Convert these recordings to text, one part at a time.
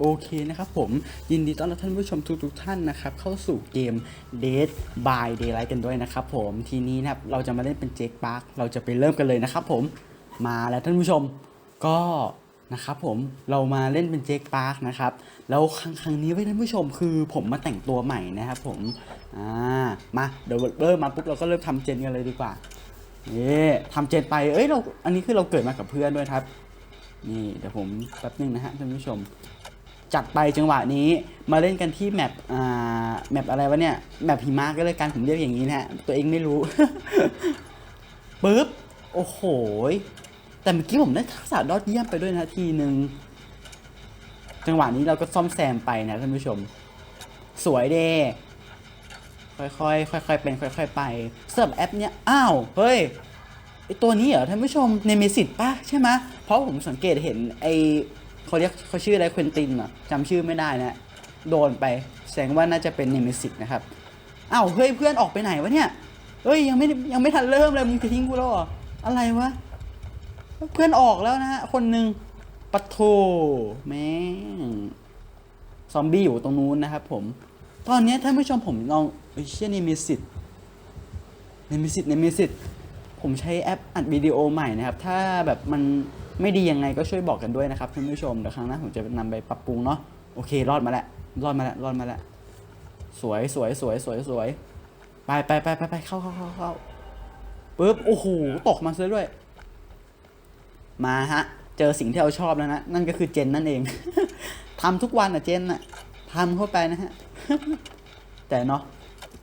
โอเคนะครับผมยินดีต้อนรับท่านผู้ชมทุกๆท่านนะครับ เข้าสู่เกม Dead by Daylight กันด้วยนะครับผมทีนี้นะครับเราจะมาเล่นเป็นเจ k กปาร์คเราจะไปเริ่มกันเลยนะครับผมมาแล้วท่านผู้ชมก็นะครับผมเรามาเล่นเป็นเจ k กปาร์คนะครับแล้วครั้งครั้งนี้ไว้ท่านผู้ชมคือผมมาแต่งตัวใหม่นะครับผมอ่ามาเดี๋ยวเริ่มมาปุ๊บเราก็เริ่มทำเจนกันเลยดีกว่านี่ทำเจนไปเอ้ยเราอันนี้คือเราเกิดมากับเพื่อนด้วยครับนี่เดี๋ยวผมแป๊บนึงนะฮะท่านผู้ชม จัดไปจังหวะนี้มาเล่นกันที่แมปอ่าแมปอะไรวะเนี่ยแมปหิมะก็เลยกันผมเรียกอย่างนี้นะฮะตัวเองไม่รู้ปึ๊บโอ้โหแต่เมื่อกี้ผมได้ทักษะยอดเยี่ยมไปด้วยนะทีหนึ่งจังหวะนี้เราก็ซ่อมแซมไปนะท่านผู้ชม สวยเด้ค่อยๆค่อยๆเป็นค่อย ๆ ไปสำหรับแอปเนี้ยอ้าวเฮ้ยไอตัวนี้เหรอท่านผู้ชมเนมิสิตป่ะใช่ไหมเพราะผมสังเกตเห็นไอ เขาเรียกเขาชื่ออะไรควินตินอะจำชื่อไม่ได้นะโดนไปแสดงว่าน่าจะเป็นเนมิสิตนะครับอ้าวเฮ้ยเพื่อนออกไปไหนวะเนี่ยเฮ้ยยังไม่ยังไม่ทันเริ่มเลยมึงจะทิ้งกูแล้วเหรออะไรวะเพื่อนออกแล้วนะฮะคนหนึ่งปัทโทแม่งซอมบี้อยู่ตรงนู้นนะครับผมตอนนี้ท่านผู้ชมผมลองเชี่ยเนมิสิตเนมิสิตเนมิสิตผมใช้แอปอัดวิดีโอใหม่นะครับ ถ้าแบบมัน ไม่ดียังไงก็ช่วยบอกกันด้วยนะครับท่านผู้ชมเดี๋ยวครั้งหน้าผมจะนำไปปรับปรุงเนาะโอเค รอดมาแล้วรอดมาแล้วรอดมาแล้วสวยสวยสวยสวยสวยไปไปไปไปไปเข้าเข้าเข้าเข้าปึ๊บโอ้โหตกมาซะด้วย มาฮะ เจอสิ่งที่เราชอบแล้วนะ นั่นก็คือเจนนั่นเองทำทุกวันอะเจนอะทำเข้าไปนะฮะ แต่เนาะ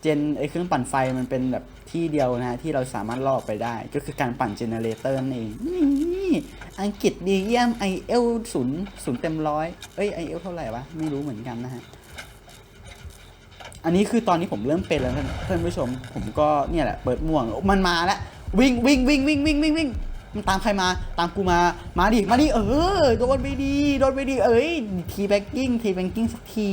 เจนไอเครื่องปั่นไฟมันเป็นแบบที่เดียวนะฮะที่เราสามารถลอกไปได้ ก็คือการปั่นเจเนเรเตอร์นั่นเองนี่อังกฤษดีเยี่ยมไอเอลศูนย์ศูนย์เต็มร้อยเอ้ยไอเอลเท่าไหร่วะ ไม่รู้เหมือนกันนะฮะ อันนี้คือตอนนี้ผมเริ่มเป็นแล้วท่านท่านผู้ชม ผมก็เนี่ยแหละ เปิดม่วงมันมาแล้ว วิ่งวิ่งวิ่งวิ่งวิ่งวิ่งวิ่งมันตามใครมาตามกูมา มาดิ มาดิ เออ โดนไปดี โดนไปดี เอ้ย ทีแบ็กกิ้ง ทีแบ็กกิ้งสักที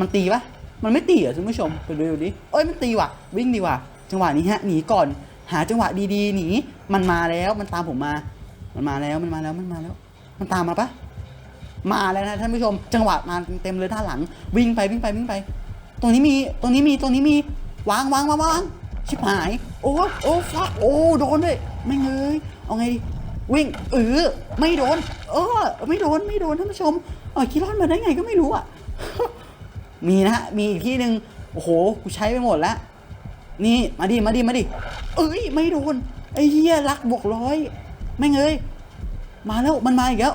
มันตีปะ มันไม่ตีอะท่านผู้ชมไปดูดิเอ้ยมันตีว่ะ วิ่งดีว่ะ จังหวะนี้ฮะหนีก่อน หาจังหวะดีๆหนีมันมาแล้วมันตามผมมา มันมาแล้วมันมาแล้วมันมาแล้ว มันตามมาปะมาแล้วนะท่านผู้ชม จังหวะมาเต็มเลยด้าหลัง วิ่งไปวิ่งไปวิ่งไป ตรงนี้มีตรงนี้มีตรงนี้มีวางวางวางวางชิบหาย โอ้โอ้ฟักโอ้โดนด้วยไม่เงยเอาไงดีวิ่งเออไม่โดน เออ ไม่โดนไม่โดนท่านผู้ชมเออคิดรอดมาได้ไงก็ไม่รู้อะ มีนะฮะ มีอีกที่หนึ่งโอ้โห กูใช้ไปหมดแล้วนี่ มาดิ มาดิ มาดิ เอ้ย ไม่โดน ไอ้เหี้ยรักบวกร้อย ไม่เงยมาแล้ว มันมาอีกแล้ว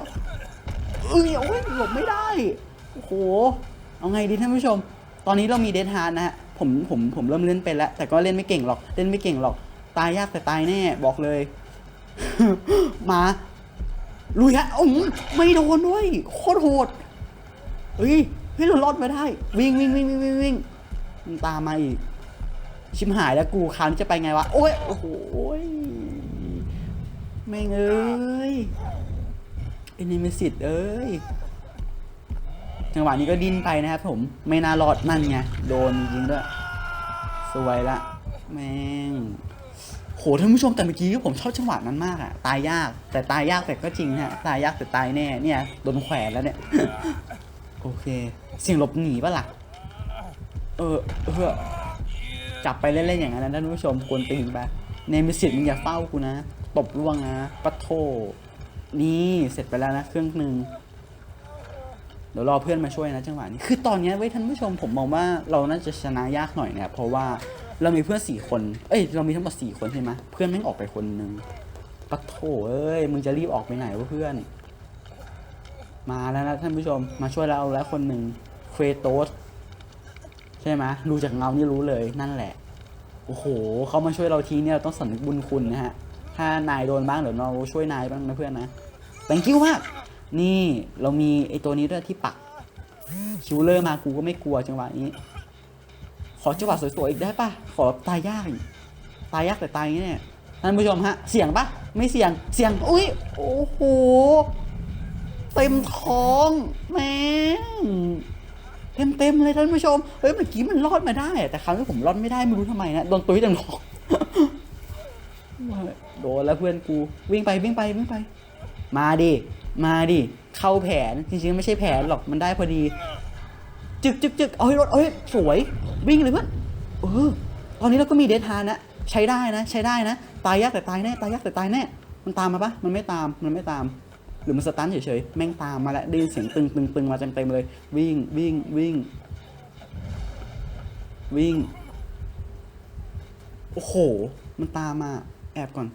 เอ้ยโอ้ยหลบไม่ได้ โอ้โห เอาไงดีท่านผู้ชม ตอนนี้เรามีเดทฮาร์ดนะฮะ ผม ผม ผมเริ่มเล่นเป็นแล้ว แต่ก็เล่นไม่เก่งหรอก เล่นไม่เก่งหรอก ตายยากแต่ตายแน่ บอกเลย มาลุยฮะอืมไม่โดนด้วย โคตรโหดเฮ้ย ฮ้ยเรารอดมาได้ วิ่งวิ่งวิ่งวิ่งวิ่งวิ่งตามมาอีก ชิมหายแล้วกูคราวนี้จะไปไงวะ โอ้ย โอ้โหยไม่งเอ้ยเอนิเมสิตเอ้ย จังหวะนี้ก็ดิ้นไปนะครับผม ไม่น่ารอดนั่นไง โดนจริงด้วย สวยละ แม่งโหท่านผู้ชมแต่เมื่อกี้ผมชอบจังหวะนั้นมากอะตายยาก แต่ตายยากแต่ก็จริงฮะตายยากแต่ตายแน่เนี่ยโดนแขวนแล้วเนี่ย โอเค เสียงหลบหนีปะล่ะ เออเออจับไปเล่นๆอย่างนั้นนะท่านผู้ชมกวนตีนไปเนมิสิตมึงอย่าเฝ้ากูนะ ตบล่วงนะปะโท นี่เสร็จไปแล้วนะเครื่องหนึ่งเดี๋ยวรอเพื่อนมาช่วยนะจังหวะนี้ คือตอนนี้เว้ยท่านผู้ชมผมมองว่าเราน่าจะชนะยากหน่อยเนะครับเพราะว่าเรามีเพื่อนสี่คน เอ้ย เรามีทั้งหมดสี่คนใช่ไหมเพื่อนแม่งออกไปคนหนึ่งปะโถเอ้ย มึงจะรีบออกไปไหนวะเพื่อน มาแล้วนะท่านผู้ชมมาช่วยเราแล้วคนหนึ่งเฟโตสใช่ไหมดูจากเงานี่รู้เลยนั่นแหละ โอ้โหเขามาช่วยเราทีเนี่ยเราต้องสำนึกบุญคุณนะฮะ ถ้านายโดนบ้างเดี๋ยวเราช่วยนายบ้างนะเพื่อนนะ thank you มาก นี่เรามีไอตัวนี้ด้วยที่ปักคิวเลอร์มากูก็ไม่กลัวจังหวะนี้ ขอจังหวะสวยๆอีกได้ปะขอตายยากตายยากแต่ตายอย่างนี้เนี่ยท่านผู้ชมฮะ เสียงปะไม่เสียง เสียง อุ้ย โอ้โห เต็มท้องแม่งเต็มเต็มๆเลยท่านผู้ชม เฮ้ยเมื่อกี้มันรอดมาได้แต่คราวนี้ผมรอดไม่ได้ไม่รู้ทำไมนะโดนตุ้ยเต็มท้องโดนแล้วเพื่อนกูวิ่งไปวิ่งไปวิ่งไป มาดิมาดิเข้าแผนจริงๆไม่ใช่แผนหรอกมันได้พอดี จึกจึกจึกเอาให้รถเอาให้สวยวิ่งเลยเพื่อนเออตอนนี้เราก็มีเดททานนะใช้ได้นะ ใช้ได้นะ ตายยากแต่ตายแน่ตายยากแต่ตายแน่มันตามมาปะมันไม่ตามมันไม่ตาม รือมันสตันเฉยๆ แม่งตามมาแล้วได้ยินเสียงตึงตึงตึงมาเต็มๆเลย วิ่งวิ่งวิ่ง วิ่ง โอ้โห มันตามมา แอบก่อน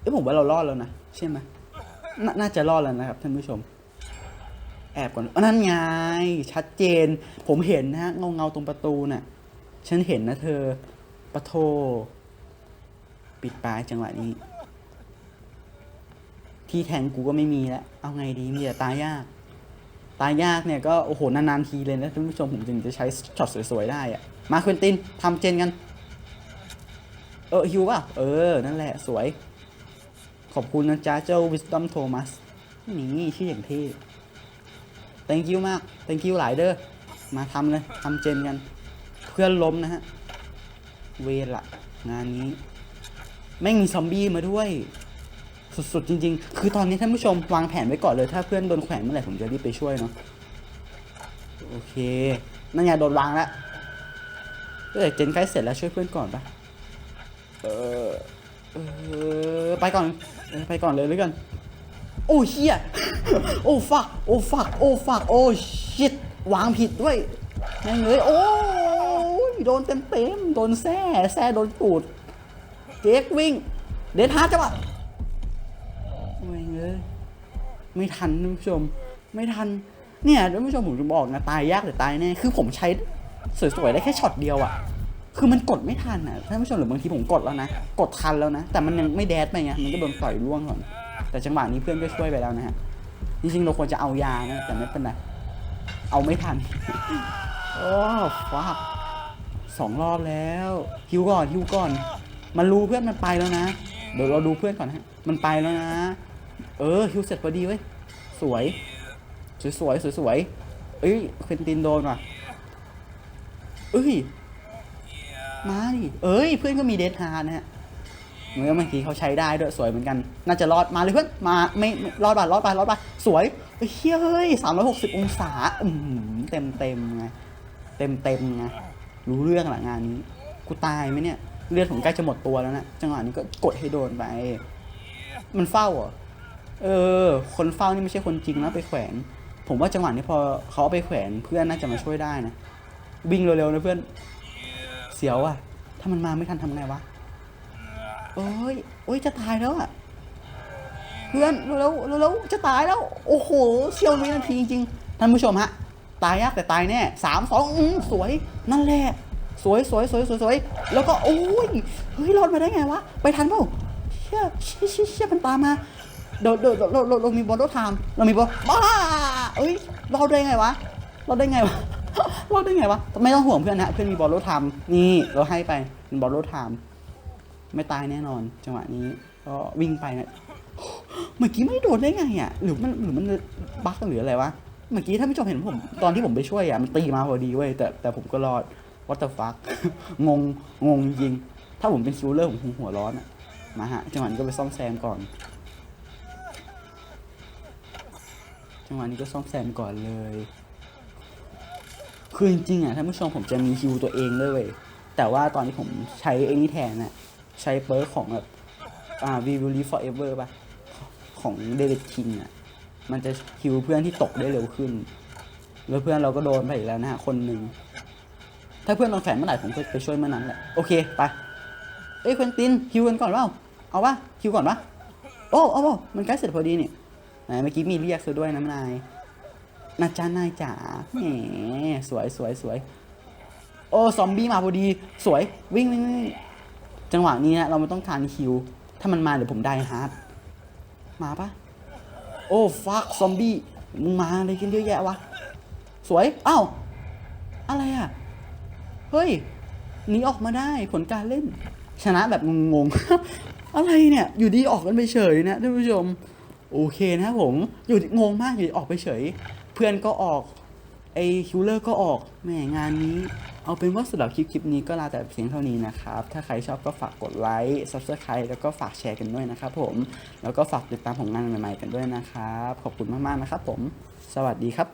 เอ้ผมว่าเรารอดแล้วนะ ใช่ไหมนน่าจะรอดแล้วนะครับท่านผู้ชม แอบก่อนอนั่นไง ชัดเจน ผมเห็นนะฮะเงาเงาตรงประตูน่ะ ฉันเห็นนะเธอปะโท ปิดปลายจังหวะนี้ ที่แทงกูก็ไม่มีแล้ว เอาไงดีมีแต่ตายยาก ตายยากเนี่ยก็โอ้โหนานๆทีเลยนะท่านผู้ชมผมถึงจะใช้ช็อตสวยๆได้อะมาควินตินทำเจนกัน เออฮิวป่ะ เออ นั่นแหละสวย ขอบคุณนะจ๊ะเจ้า Wisdom Thomas นี่ชื่ออย่างเท่ thank you มาก thank you หลายเด้อ มาทำเลยทำเจนกัน เพื่อนล้มนะฮะ เวละงานนี้ไม่งมีซอมบี้มาด้วย สุดๆ จริง ๆ คือตอนนี้ท่านผู้ชมวางแผนไว้ก่อนเลย ถ้าเพื่อนโดนแขวนเมื่อไหร่ผมจะรีบไปช่วยเนาะ โอเค นั่นไงโดนวางแล้วเอ้ยวเจนใกล้เสร็จแล้วช่วยเพื่อนก่อนปะเออ เออ ไปก่อน ไปก่อนเลยแล้วกัน โอ้เฮียโอ้ฟัก โอ้ฟัก โอ้ฟัก โอ้ชิตวางผิดด้วยแม่งเลย โอ้ยโดนเต็มเต็มโดนแซ่แซ่โดนตูด เจ๊กวิ่ง เดนฮาร์ดจังหวะแม่งเลย ไม่ทันท่านผู้ชม ไม่ทัน เนี่ยท่านผู้ชมผมจะบอกนะตายยากแต่ตายแน่คือผมใช้สวยๆได้แค่ช็อตเดียวอะคือมันกดไม่ทันอะท่านผู้ชมหรือบางทีผมกดแล้วนะ กดทันแล้วนะ แต่มันยังไม่แดดไปไงมันก็โดนต่อยร่วงก่อน แต่จังหวะนี้เพื่อนก็ช่วยไปแล้วนะฮะจริงๆเราควรจะเอายานะแต่ไม่เป็นไรเอาไม่ทันโอ้ฟักสองรอบแล้วฮิวก่อนฮิวก่อน มันรู้เพื่อนมันไปแล้วนะ เดี๋ยวเราดูเพื่อนก่อนนะฮะ มันไปแล้วนะ เออฮิวเสร็จพอดีเว้ยสวย สวยสวยสวยสวยเอ้ยเควินตินโดนว่ะเอ้ยมาดิเอ้ย เพื่อนก็มีเดทฮาร์นะฮะเหมือนกับเมื่อกี้เขาใช้ได้ด้วยสวยเหมือนกัน น่าจะรอดมาเลยเพื่อนมาไม่ไมรอดป่ะรอดป่ะรอดป่ะสวยเฮ้ยสามร้อยหกสิบองศาอืมเต็มเต็มไงเต็มเต็มไงรู้เรื่องหลังงานนี้ กูตายไหมเนี่ย เลือดผมใกล้จะหมดตัวแล้วนะจังหวะนี้ก็กดให้โดนไป มันเฝ้าเหรอ เออ คนเฝ้านี่ไม่ใช่คนจริงนะไปแขวน ผมว่าจังหวะนี้พอเขาเอาไปแขวนเพื่อนน่าจะมาช่วยได้นะ วิ่งเร็วๆนะเพื่อน เสียวอะถ้ามันมาไม่ทันทำไงวะโอ้ยโอ้ยจะตายแล้วอะเพื่อนเร็วๆเร็วๆจะตายแล้ว โอ้โหเสี้ยววินาทีจริงๆท่านผู้ชมฮะ ตายยากแต่ตายแน่สามสองอืมสวยนั่นแหละสวยสวยสวยสวยสวยแล้วก็โอ้ยเฮ้ยรอดมาได้ไงวะไปทันเปล่าเชี่ยเชี่ยเชี่ยมันตามมา เดี๋ยวเดี๋ยวเราเราเรามีบอลรถไทม์เรามีบอลบ้าเอ้ยเรอดได้ไงวะเรอดได้ไงวะเรอดได้ไงวะไม่ต้องห่วงเพื่อนนะเพื่อนมีบอลรถไทม์นี่เราให้ไปเป็นบอลรถไทม์ไม่ตายแน่นอน จังหวะนี้ก็วิ่งไปนะเมื่อกี้ไม่โดนได้ไงอะหรือมันหรือมันบั๊กหรืออะไรวะเมื่อกี้ถ้าไม่ชมเห็นผมตอนที่ผมไปช่วยอะมันตีมาพอดีเว้ยแต่แต่ผมก็รอด what the fuck งงงงจริง ถ้าผมเป็นคิวเลอร์ผมคงหัวร้อนอะมาฮะจังหวะนี้ก็ไปซ่อมแซมก่อน จังหวะนี้ก็ซ่อมแซมก่อนเลย คือจริงๆอะท่านผู้ชมผมจะมีฮิวตัวเองด้วยเว้ยแต่ว่าตอนที่ผมใช้ไอ้นี่แทนน่ะใช้เปิร์ของแบบอ่า We Will Live Forever ป่ะ ของเดวิดคิงอะ มันจะฮิวเพื่อนที่ตกได้เร็วขึ้น แล้วเพื่อนเราก็โดนไปอีกแล้วนะฮะคนหนึ่งถ้าเพื่อนโดนแฝงเมื่อไหร่ผมก็ไปช่วยเมื่อนั้นแหละ โอเค ไป เอ้ยควินตินฮิวกันก่อนเปล่า เอาปะฮิวก่อนปะโอ้เอาปล่ามันใกล้เสร็จพอดีนี่ไหน เมื่อกี้มีเรียกซะด้วยนะนายนาจานายจ๋าแหมสวยสวยสวยโอ้ซอมบี้มาพอดี สวยวิ่งวิ่งวิ่งจังหวะนี้นะเราไม่ต้องการคิว ถ้ามันมาเดี๋ยวผมได้ฮาร์ดมาปะโอ้ฟักซอมบี้มึงมาอะไรกันเยอะแยะวะ สวยอ้าวอะไรอะ เฮ้ยหนีออกมาได้ผลการเล่น ชนะแบบงงๆอะไรเนี่ย อยู่ดีออกกันไปเฉยนะท่านผู้ชม โอเคนะผมอยู่งงมากอยู่ออกไปเฉย เพื่อนก็ออกไอคิวเลอร์ก็ออกแหมงานนี้ เอาเป็นว่าสำหรับคลิปคลิปนี้ก็ลาแต่เพียงเท่านี้นะครับ ถ้าใครชอบก็ฝากกดไลค์ subscribe แล้วก็ฝากแชร์กันด้วยนะครับผม แล้วก็ฝากติดตามผลงานใหม่ๆกันด้วยนะครับ ขอบคุณมากๆนะครับผม สวัสดีครับ